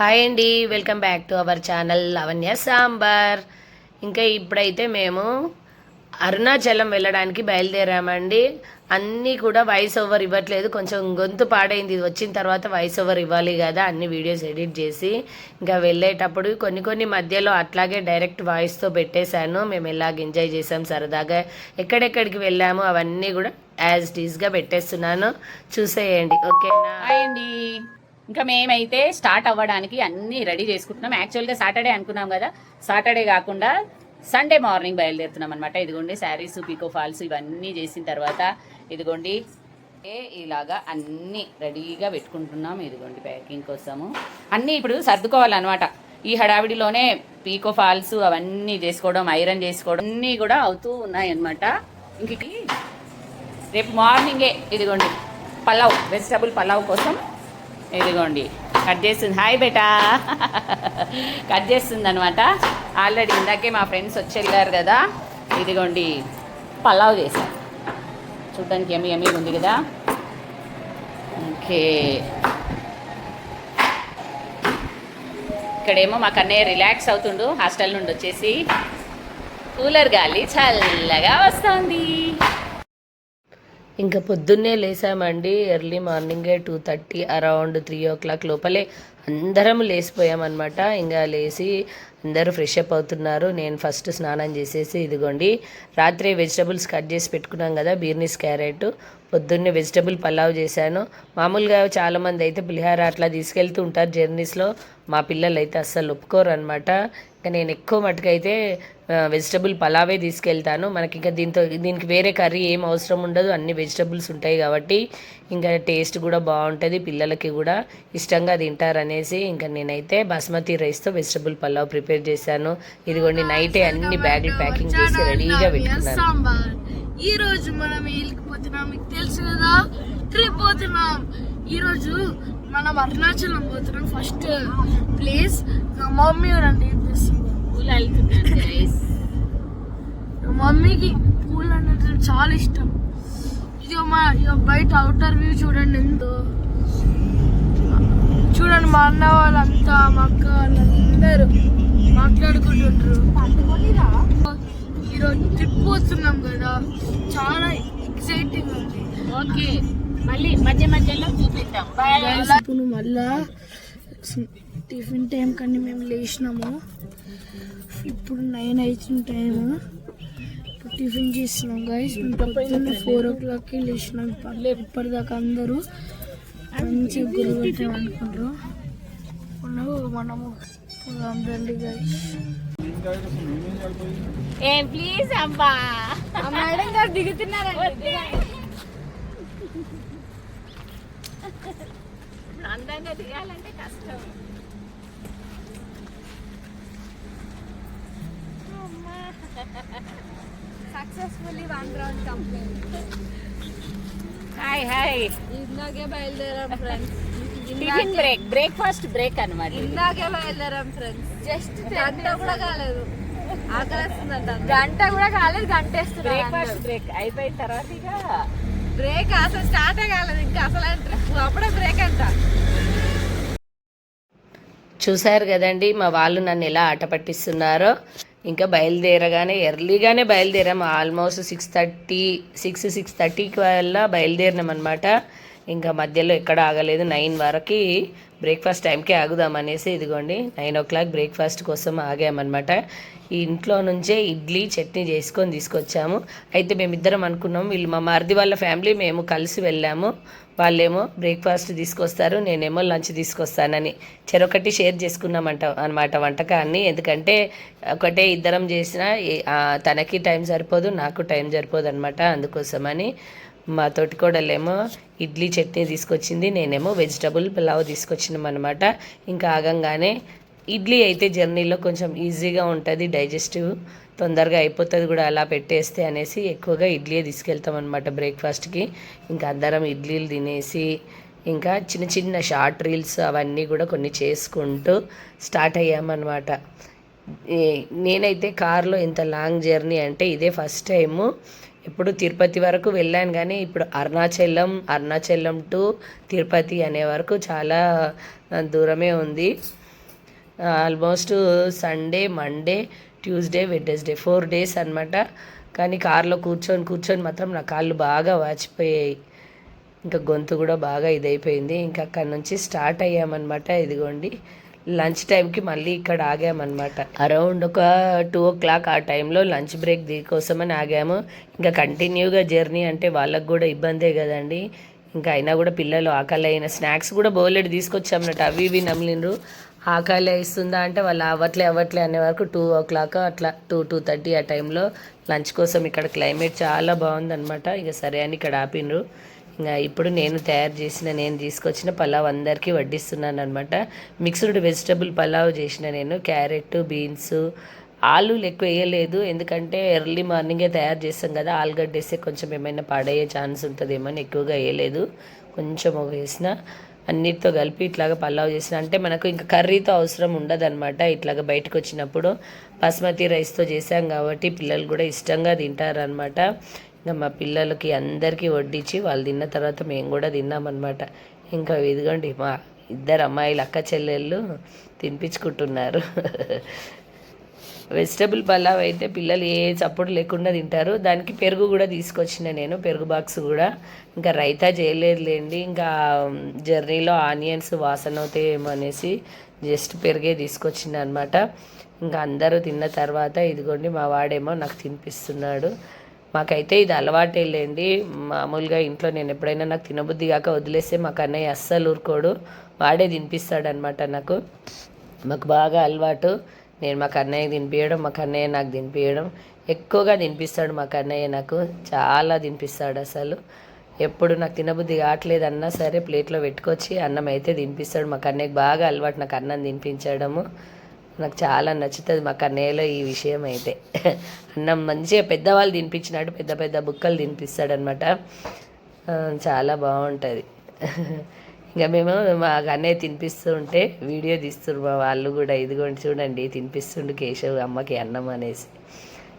Hi అండి welcome back to our channel Lavanya Sambar. ఇంకా ఇప్పుడైతే మేము అరుణాచలం వెళ్ళడానికి బయలుదేరామండి. అన్నీ కూడా వాయిస్ ఓవర్ ఇవ్వట్లేదు కొంచెం గొంతు పాడైంది. ఇది వచ్చిన తర్వాత వాయిస్ ఓవర్ ఇవ్వాలి కదా అన్ని వీడియోస్ ఎడిట్ చేసి. ఇంకా వెళ్ళేటప్పుడు కొన్ని కొన్ని మధ్యలో అట్లాగే డైరెక్ట్ వాయిస్తో పెట్టేశాను. మేము ఎలాగ ఎంజాయ్ చేసాం సరదాగా. ఎక్కడెక్కడికి వెళ్ళాము అవన్నీ కూడా యాజ్ టీజ్గా పెట్టేస్తున్నాను. చూసేయండి ఓకేనా? అండి. ఇంకా మేమైతే స్టార్ట్ అవ్వడానికి అన్ని రెడీ చేసుకుంటున్నాం. యాక్చువల్గా సాటర్డే అనుకున్నాం కదా. సాటర్డే కాకుండా సండే మార్నింగ్ బయలుదేరుతున్నాం అనమాట ఇదిగోండి శారీస్ పీకో ఫాల్స్ ఇవన్నీ చేసిన తర్వాత ఇదిగోండి ఏ ఇలాగా అన్నీ రెడీగా పెట్టుకుంటున్నాం. ఇదిగోండి ప్యాకింగ్ కోసము. అన్నీ ఇప్పుడు సర్దుకోవాలన్నమాట. ఈ హడావిడిలోనే పీకో ఫాల్స్ అవన్నీ చేసుకోవడం ఐరన్ చేసుకోవడం అన్నీ కూడా అవుతూ ఉన్నాయన్నమాట. ఇంక రేపు మార్నింగే ఇదిగోండి పలావ్ వెజిటబుల్ పలావ్ కోసం ఇదిగోండి. కట్ చేస్తుంది. హాయ్ బేటా. కట్ చేస్తుంది అనమాట ఆల్రెడీ ఇందాకే మా ఫ్రెండ్స్ వచ్చి వెళ్ళారు కదా. ఇదిగోండి. పలావ్ చేశాను చూడడానికి ఎమ్మి ఎమ్మి ఉంది కదా. ఓకే ఇక్కడేమో మా కన్నయ్య రిలాక్స్ అవుతుండు. హాస్టల్ నుండి వచ్చేసి కూలర్ గాలి చల్లగా వస్తుంది. ఇంకా పొద్దున్నే లేసామండి. ఎర్లీ మార్నింగే two thirty around three o'clock లోపలే అందరం లేసిపోయామన్నమాట ఇంకా లేచి అందరూ ఫ్రెష్ అప్ అవుతున్నారు. నేను ఫస్ట్ స్నానం చేసేసి ఇదిగోండి రాత్రి వెజిటబుల్స్ కట్ చేసి పెట్టుకున్నాం కదా బీర్నీస్ క్యారెట్ పొద్దున్నే వెజిటబుల్ పలావ్ చేశాను. మామూలుగా చాలామంది అయితే పులిహార అట్లా తీసుకెళ్తూ ఉంటారు జర్నీస్లో మా పిల్లలు అయితే అస్సలు ఒప్పుకోరు అనమాట ఇంకా నేను ఎక్కువ మటుకైతే వెజిటబుల్ పలావే తీసుకెళ్తాను. మనకి ఇంకా దీంతో దీనికి వేరే కర్రీ ఏం అవసరం ఉండదు. అన్ని వెజిటబుల్స్ ఉంటాయి కాబట్టి ఇంకా టేస్ట్ కూడా బాగుంటుంది పిల్లలకి కూడా ఇష్టంగా తింటారనేసి ఇంకా నేనైతే బాస్మతి రైస్తో వెజిటబుల్ పలావ్ ప్రిపేర్ చేశాను. ఇదిగోండి నైటే అన్ని బ్యాగులు ప్యాకింగ్ చేసి రెడీగా పెట్టుకున్నాను. సాంబార్. ఈ రోజు మనం వెళ్ళిపోతున్నాం మీకు తెలుసు కదా? ట్రిప్ పోతున్నాం. ఈ రోజు మనం అరుణాచలం పోతున్నాం. ఫస్ట్ ప్లేస్ మా మమ్మీ రండి మా మమ్మీకి పూలు అంటే చాలా ఇష్టం. ఇది మా బయట అవుటర్ వ్యూ చూడండి ఎంతో. చూడండి మా అన్న వాళ్ళంతా మా అక్క వాళ్ళందరూ మాట్లాడుకుంటుంటారు ఈరోజు ట్రిప్ పోతున్నాం కదా. చాలా ఎక్సైటింగ్ ఉంది. ఓకే. మళ్ళీ మధ్య మధ్యలో చూపిద్దాం. ఇప్పుడు మళ్ళా టిఫిన్ టైం కానీ మేము లేచినాము. ఇప్పుడు నైన్ అవుతుంది టైం ఇప్పుడు టిఫిన్ చేస్తున్నాం గైస్ మేము పొద్దున్న ఫోర్ ఓ క్లాక్కి లేచినాం. పర్లేదు ఇప్పటిదాకా అందరూ మంచిగా గురి అనుకుంటారు ఇప్పుడు మనము. రండి ఏ ప్లీజ్ అబ్బా. మేడం గారు దిగుతున్నారండి. అందంగా దిగాలంటే కష్టం. Successfully one round complete hi hi ఇందాకే బయలుదేరాం friends tiffin break breakfast break అన్నమాట ఇది. ఇందాకే బయలుదేరాం ఫ్రెండ్స్ జస్ట్ గంట కూడా కాలేదు. ఆకలిస్తుందంట గంట కూడా కాలేదు గంట బ్రేక్ఫాస్ట్ బ్రేక్. అయిపోయిన తర్వాత ఇక బ్రేక్ అసలు స్టార్ట్ కాలేదు ఇంకా అసలు ట్రిప్ అప్పుడే బ్రేక్ అంట. చూశారు కదండి మా వాళ్ళు నన్ను ఎలా ఆట పట్టిస్తున్నారో. ఇంకా బయలుదేరగానే ఎర్లీగానే బయలుదేరాం. Almost six thirty six six థర్టీకి వల్ల బయలుదేరినాం అనమాట ఇంకా మధ్యలో ఎక్కడ ఆగలేదు. నైన్ వరకు బ్రేక్ఫాస్ట్ టైంకే ఆగుదాం అనేసి ఇదిగోండి. నైన్ ఓ క్లాక్ బ్రేక్ఫాస్ట్ కోసం ఆగామన్నమాట. ఈ ఇంట్లో నుంచే ఇడ్లీ చట్నీ చేసుకొని తీసుకొచ్చాము. అయితే మేమిద్దరం అనుకున్నాం వీళ్ళు మా మరిది వాళ్ళ ఫ్యామిలీ మేము కలిసి వెళ్ళాము. వాళ్ళేమో బ్రేక్ఫాస్ట్ తీసుకొస్తారు నేనేమో లంచ్ తీసుకొస్తానని. చెరొకటి షేర్ చేసుకున్నామంట అనమాట వంటకాన్ని. ఎందుకంటే ఒకటే ఇద్దరం చేసినా తనకి టైం సరిపోదు నాకు టైం సరిపోదు అనమాట అందుకోసమని. మా తోటికోడలేమో ఇడ్లీ చట్నీ తీసుకొచ్చింది నేనేమో వెజిటబుల్ పులావ్ తీసుకొచ్చినాం అనమాట ఇంకా ఆగంగానే ఇడ్లీ అయితే జర్నీలో కొంచెం ఈజీగా ఉంటుంది డైజెస్టివ్ తొందరగా అయిపోతుంది కూడా అలా పెట్టేస్తే అనేసి ఎక్కువగా ఇడ్లీ తీసుకెళ్తాం అనమాట బ్రేక్ఫాస్ట్కి. ఇంకా అందరం ఇడ్లీలు తినేసి ఇంకా చిన్న చిన్న షార్ట్ రీల్స్ అవన్నీ కూడా కొన్ని చేసుకుంటూ స్టార్ట్ అయ్యామన్నమాట. నేనైతే కార్లో ఇంత లాంగ్ జర్నీ అంటే ఇదే ఫస్ట్ టైము. ఇప్పుడు తిరుపతి వరకు వెళ్ళాను కానీ ఇప్పుడు అరుణాచలం అరుణాచలం టు తిరుపతి అనే వరకు చాలా దూరమే ఉంది. Almost Sunday Monday Tuesday Wednesday four days అనమాట కానీ కార్లో కూర్చొని కూర్చొని మాత్రం నా కాళ్ళు బాగా వాచిపోయాయి. ఇంకా గొంతు కూడా బాగా ఇదైపోయింది. ఇంకా అక్కడి నుంచి స్టార్ట్ అయ్యామన్నమాట ఇదిగోండి. లంచ్ టైంకి మళ్ళీ ఇక్కడ ఆగామన్నమాట. అరౌండ్ ఒక టూ ఓ క్లాక్ ఆ టైంలో లంచ్ బ్రేక్ దీనికోసమని ఆగాము. ఇంకా కంటిన్యూగా జర్నీ అంటే వాళ్ళకు కూడా ఇబ్బందే కదండి. ఇంకా అయినా కూడా పిల్లలు ఆకలి అయిన స్నాక్స్ కూడా బోలెడు తీసుకొచ్చామన్నట్టు అవి ఇవి నమిలిండ్రు ఆకలి ఇస్తుందా అంటే వాళ్ళు అవ్వట్లే అవ్వట్లే అనే వరకు టూ ఓ క్లాక్ అట్లా టూ టూ థర్టీ ఆ టైంలో లంచ్ కోసం ఇక్కడ క్లైమేట్ చాలా బాగుందన్నమాట. ఇక సరే అని ఇక్కడ ఆపిండ్రు. ఇప్పుడు నేను తయారు చేసిన నేను తీసుకొచ్చిన పలావ్ అందరికీ వడ్డిస్తున్నాను అనమాట మిక్స్డ్ వెజిటబుల్ పలావ్ చేసిన నేను క్యారెట్ బీన్స్ ఆలులు ఎక్కువ వేయలేదు. ఎందుకంటే ఎర్లీ మార్నింగే తయారు చేస్తాం కదా ఆలుగడ్డ వేస్తే కొంచెం ఏమైనా పాడయ్యే ఛాన్స్ ఉంటుందేమో అని ఎక్కువగా వేయలేదు. కొంచెం ఒక వేసిన అన్నిటితో కలిపి ఇట్లాగా పలావ్ చేసిన. అంటే మనకు ఇంకా కర్రీతో అవసరం ఉండదన్నమాట. ఇట్లాగా బయటకు వచ్చినప్పుడు బాస్మతి రైస్తో చేసాం కాబట్టి పిల్లలు కూడా ఇష్టంగా తింటారనమాట ఇంకా మా పిల్లలకి అందరికీ వడ్డించి వాళ్ళు తిన్న తర్వాత మేము కూడా తిన్నామన్నమాట. ఇంకా ఇదిగోండి మా ఇద్దరు అమ్మాయిలు అక్క చెల్లెళ్ళు తినిపించుకుంటున్నారు. వెజిటబుల్ పలావ్ అయితే పిల్లలు ఏ చప్పుడు లేకుండా తింటారు. దానికి పెరుగు కూడా తీసుకొచ్చిన నేను పెరుగు బాక్స్ కూడా. ఇంకా రైతా చేయలేదులేండి. ఇంకా జర్నీలో ఆనియన్స్ వాసన అవుతాయేమో అనేసి జస్ట్ పెరిగే తీసుకొచ్చిందనమాట ఇంకా అందరూ తిన్న తర్వాత ఇదిగోండి మా వాడేమో నాకు తినిపిస్తున్నాడు. మాకైతే ఇది అలవాటే లేండి. మామూలుగా ఇంట్లో నేను ఎప్పుడైనా నాకు తినబుద్ధి కాక వదిలేస్తే మాకు అన్నయ్య అస్సలు ఊరుకోడు. వాడే తినిపిస్తాడనమాట నాకు. మాకు బాగా అలవాటు. నేను మా కన్నయ్య తినిపించడం మా కన్నయ్య నాకు తినిపించడం ఎక్కువగా తినిపిస్తాడు మా కన్నయ్య నాకు. చాలా తినిపిస్తాడు అసలు. ఎప్పుడు నాకు తినబుద్ధి కావట్లేదన్నా సరే ప్లేట్లో పెట్టుకొచ్చి అన్నం అయితే తినిపిస్తాడు. మా కన్నయ్యకి బాగా అలవాటు నాకు అన్నం తినిపించడము. నాకు చాలా నచ్చుతుంది మా కన్నయ్యలో ఈ విషయం అయితే. అన్నం మంచిగా పెద్దవాళ్ళు తినిపించినట్టు పెద్ద పెద్ద బుక్కలు తినిపిస్తాడనమాట చాలా బాగుంటుంది. ఇంకా మేము మా అన్నయ్య తినిపిస్తూ ఉంటే వీడియో తీస్తున్నారు మా వాళ్ళు కూడా. ఇదిగోండి చూడండి తినిపిస్తుండు కేశవ్ అమ్మకి అన్నం అనేసి.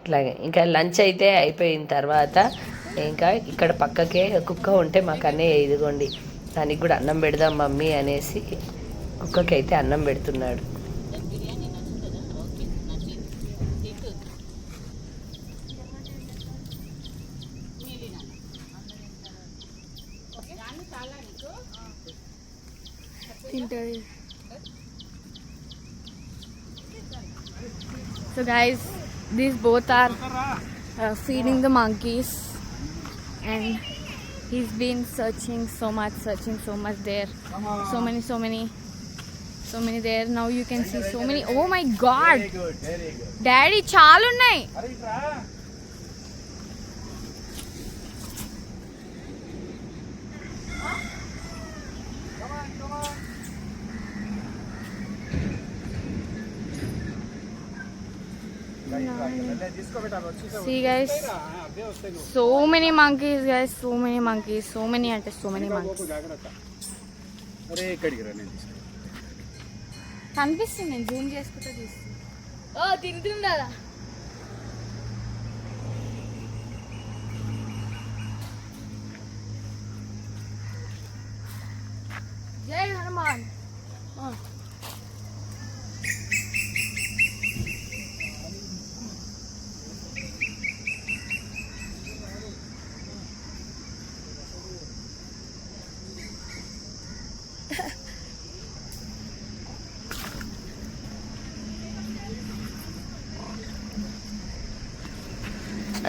ఇట్లాగే ఇంకా లంచ్ అయితే అయిపోయిన తర్వాత ఇంకా ఇక్కడ పక్కకే కుక్క ఉంటే మాకు అన్నయ్య ఇదిగోండి దానికి కూడా అన్నం పెడదాం మమ్మీ అనేసి కుక్కకి అయితే అన్నం పెడుతున్నాడు. So guys, these both are uh, feeding the monkeys and he's been searching so much, searching so much there. So many, so many, so many there. Now you can see so many. Oh my god! Daddy, చాలా See guys, so many monkeys guys, so many monkeys, so many అంటే so many monkeys. అరే ఇక్కడికి రా నేను తీసుకుంటా. కనిపిస్తుంది నేను Zoom చేసుకుంటూ తీస్తాను ఓ తింటుందా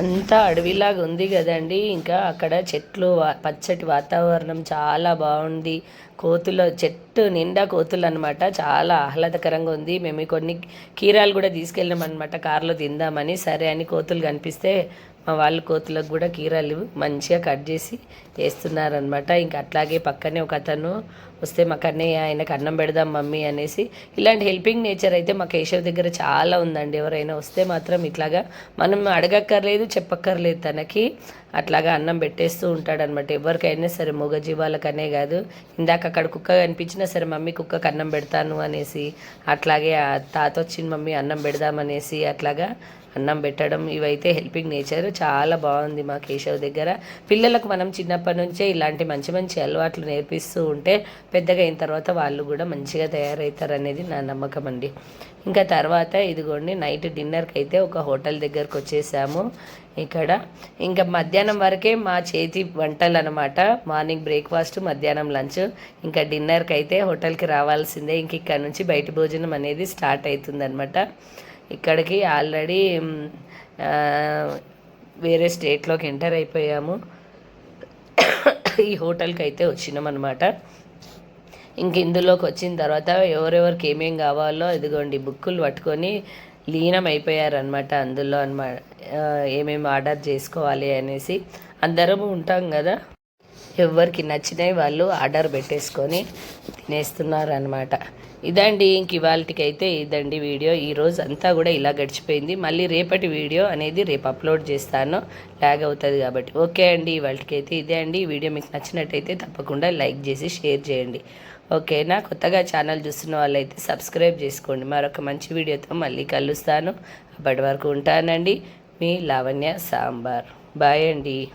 అంతా అడవిలాగా ఉంది కదండి. ఇంకా అక్కడ చెట్లు వా- పచ్చటి వాతావరణం చాలా బాగుంది. కోతుల చెట్టు నిండా కోతులు అనమాట చాలా ఆహ్లాదకరంగా ఉంది. మేము కొన్ని కీరాలు కూడా తీసుకెళ్ళాం అనమాట కారులో తిందామని. సరే అని కోతులు కనిపిస్తే మా వాళ్ళు కోతులకు కూడా కీరాలు మంచిగా కట్ చేసి వేస్తున్నారనమాట ఇంకా అట్లాగే పక్కనే ఒక అతను వస్తే మాకు అన్నయ్య ఆయనకు అన్నం పెడదాం మమ్మీ అనేసి ఇలాంటి హెల్పింగ్ నేచర్ అయితే మా కేశవ్ దగ్గర చాలా ఉందండి. ఎవరైనా వస్తే మాత్రం ఇట్లాగా మనం అడగక్కర్లేదు చెప్పక్కర్లేదు తనకి. అట్లాగా అన్నం పెట్టేస్తూ ఉంటాడనమాట ఎవరికైనా సరే మొగ జీవాలకనే కాదు. ఇందాక అక్కడ కుక్క కనిపించినా సరే మమ్మీ కుక్కకు అన్నం పెడతాను అనేసి అట్లాగే తాత వచ్చిన మమ్మీ అన్నం పెడదామనేసి అట్లాగా అన్నం పెట్టడం ఇవైతే హెల్పింగ్ నేచర్ చాలా బాగుంది మా కేశవ్ దగ్గర. పిల్లలకు మనం చిన్నప్పటి నుంచే ఇలాంటి మంచి మంచి అలవాట్లు నేర్పిస్తూ ఉంటే పెద్దగా అయిన తర్వాత వాళ్ళు కూడా మంచిగా తయారవుతారు అనేది నా నమ్మకం అండి. ఇంకా తర్వాత ఇదిగోండి నైట్ డిన్నర్కి అయితే ఒక హోటల్ దగ్గరకు వచ్చేసాము ఇక్కడ. ఇంకా మధ్యాహ్నం వరకే మా చేతి వంటలు అనమాట మార్నింగ్ బ్రేక్ఫాస్ట్ మధ్యాహ్నం లంచ్. ఇంకా డిన్నర్కి అయితే హోటల్కి రావాల్సిందే. ఇంక ఇక్కడ నుంచి బయట భోజనం అనేది స్టార్ట్ అవుతుందన్నమాట. ఇక్కడికి ఆల్రెడీ వేరే స్టేట్లోకి ఎంటర్ అయిపోయాము. ఈ హోటల్కి అయితే వచ్చినాం అనమాట ఇంక ఇందులోకి వచ్చిన తర్వాత ఎవరెవరికి ఏమేం కావాలో ఇదిగోండి బుక్కులు పట్టుకొని లీనం అయిపోయారనమాట అందులో అనమాట ఏమేమి ఆర్డర్ చేసుకోవాలి అనేసి. అందరం ఉంటాం కదా. ఎవరికి నచ్చినవి వాళ్ళు ఆర్డర్ పెట్టేసుకొని తినేస్తున్నారు అనమాట ఇదండి ఇంక ఇవాళకి అయితే ఇదండి వీడియో. ఈ రోజు అంతా కూడా ఇలా గడిచిపోయింది. మళ్ళీ రేపటి వీడియో అనేది రేపు అప్లోడ్ చేస్తాను. లాగ్ అవుతుంది కాబట్టి. ఓకే అండి ఇవాళకి అయితే ఇదే అండి. ఈ వీడియో మీకు నచ్చినట్టయితే తప్పకుండా లైక్ చేసి షేర్ చేయండి. ఓకేనా? కొత్తగా ఛానల్ చూస్తున్న వాళ్ళైతే సబ్స్క్రైబ్ చేసుకోండి. మరొక మంచి వీడియోతో మళ్ళీ కలుస్తాను. అప్పటి వరకు ఉంటానండి. మీ లావణ్య సాంబార్. బాయ్ అండి.